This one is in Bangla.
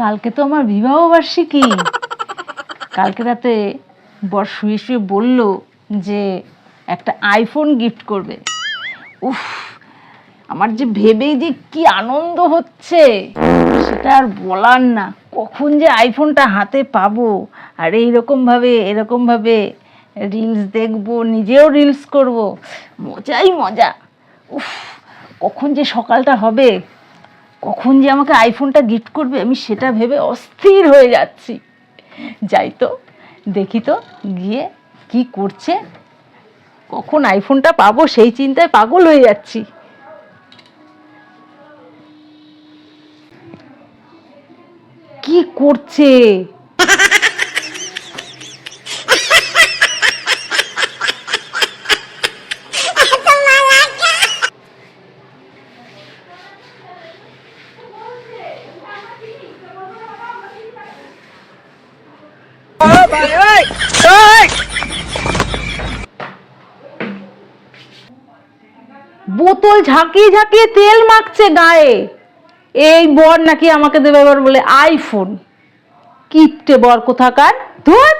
কালকে তো আমার বিবাহ বার্ষিকী। কালকে রাতে বর শুয়ে শুয়ে বলল যে একটা আইফোন গিফট করবে। উফ, আমার যে ভেবেই যে কি আনন্দ হচ্ছে, সেটা আর বলার না। কখন যে আইফোনটা হাতে পাবো আর এইরকমভাবে, এরকমভাবে রিলস দেখব, নিজেও রিলস করব, মজাই মজা। উফ, কখন যে সকালটা হবে কখন যে আমাকে আইফোনটা গিফট করবে, আমি সেটা ভেবে অস্থির হয়ে যাচ্ছি। যাই তো, দেখি তো গিয়ে কি করছে। কখন আইফোনটা পাবো সেই চিন্তায় পাগল হয়ে যাচ্ছি। কি করছে? বোতল ঝাঁকিয়ে ঝাঁকিয়ে তেল মাখছে গায়ে। এই বর নাকি আমাকে দেবে এবার বলে আইফোন। কিপটে বর কোথাকার? ধুর!